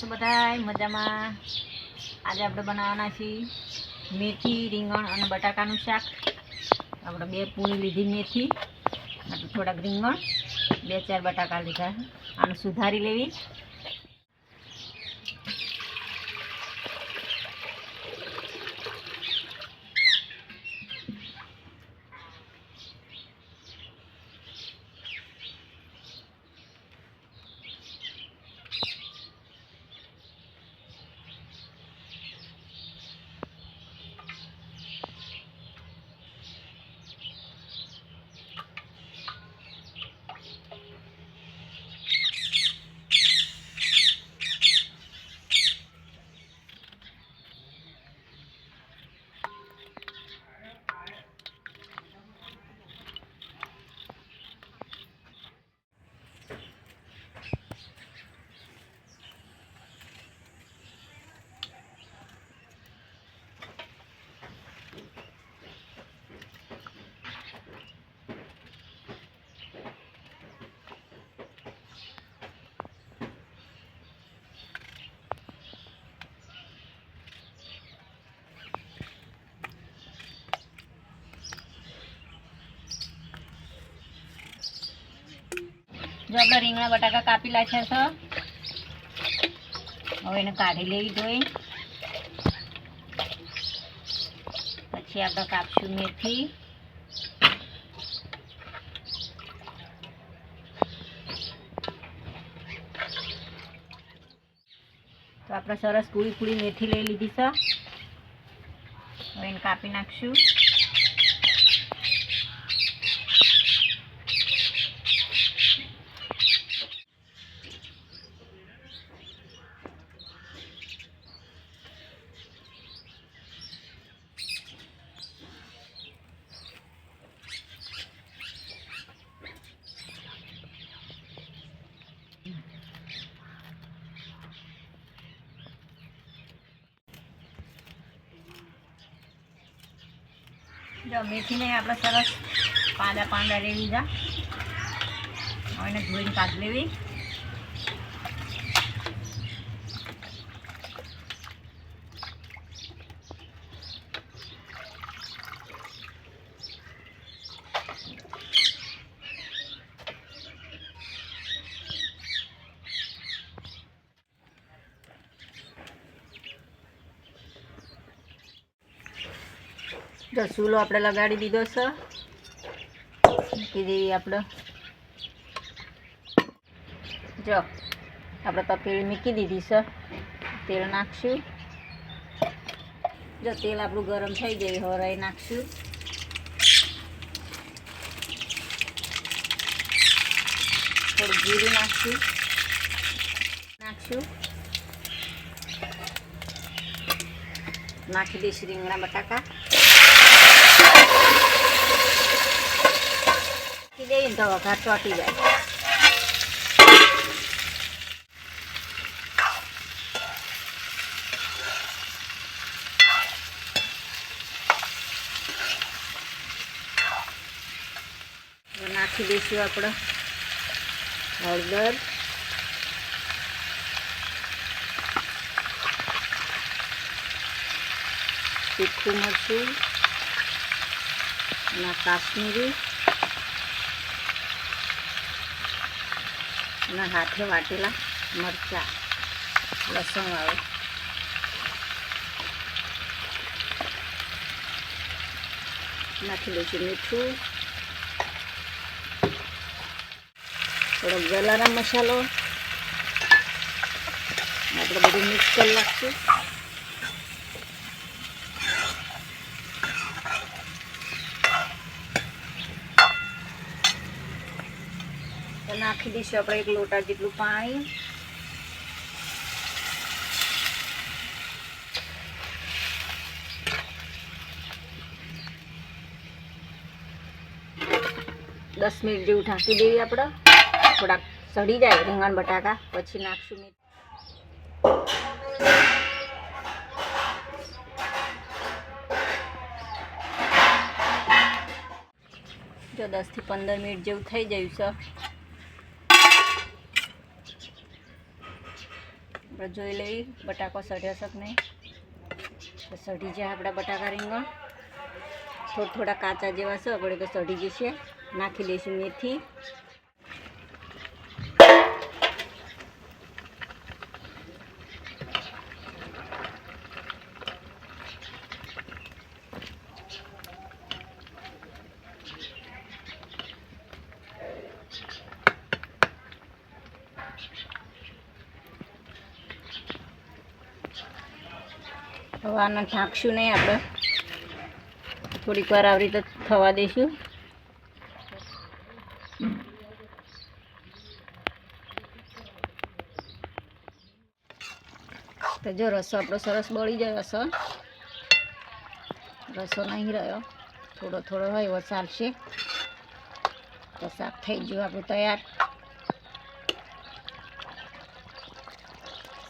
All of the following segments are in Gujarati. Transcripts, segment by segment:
છો બધા મજામાં? આજે આપણે બનાવવાના છીએ મેથી, રીંગણ અને બટાકાનું શાક. આપણે બે પૂરી લીધી મેથી થોડાક રીંગણ, બે ચાર બટાકા લીધા આને સુધારી લેવી. જો રીંગણા બટાકા કાપી નાખ્યા છે. હવે એને કાઢી લેવી જોઈ પછી આપણે કાપશું મેથી. તો આપણે સરસ કુળી કુળી મેથી લઈ લીધી છે. હવે એને કાપી નાખશું. જો મેથીને આપણે સરસ પાંદા પાંદા લઈ લીધા હવે એને ધોઈને કાઢ લેવી. જો ચૂલો આપણે લગાડી દીધો છે. મૂકી દેવી આપણે. જો, આપણે તપેલી મૂકી દીધી છે. તેલ નાખશું. જો, તેલ આપણું ગરમ થઈ જાય હરાઈ નાખશું. થોડું જીરું નાખશું. નાખશું. નાખી દઈશ રીંગણા બટાકા. નાખી દઈએ ને તો વઘાર ચોટી જાય નાખી દઈશું આપણે હળદર તીખું મરચું અને કાશ્મીરી અને હાથે વાટેલા મરચાં, લસણ વાળો. નાખી દઈશું મીઠું. થોડો ગલારા મસાલો. આપણે બધું મિક્સ કરી નાખશું. નાખી દઈશું આપણે એક લોટા જેટલું પાણી. દસ મિનિટ જેવું ઢાંકી દઈએ આપણે. થોડાક સડી જાય રીંગણ બટાકા, પછી નાખશું મીઠું. જો દસથી પંદર મિનિટ જેવું થઈ જાય છે. આપણે જોઈ લઈએ, બટાકો સડ્યો છે કે નહીં? સડી જાય આપણા બટાકા રીંગણ. થોડા થોડા કાચા જેવા છે, આપણે તો સડી જશે નાખી લઈશું મેથી. હવે આને ઢાંકશું નહીં આપણે. થોડીક વાર આવી રીતે થવા દઈશું. તો જો રસો આપણો સરસ બળી ગયો રસો. રસો નહીં રહ્યો. થોડો થોડો હોય, એવો ચાલશે. તો શાક થઈ ગયું આપણું તૈયાર.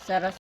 સરસ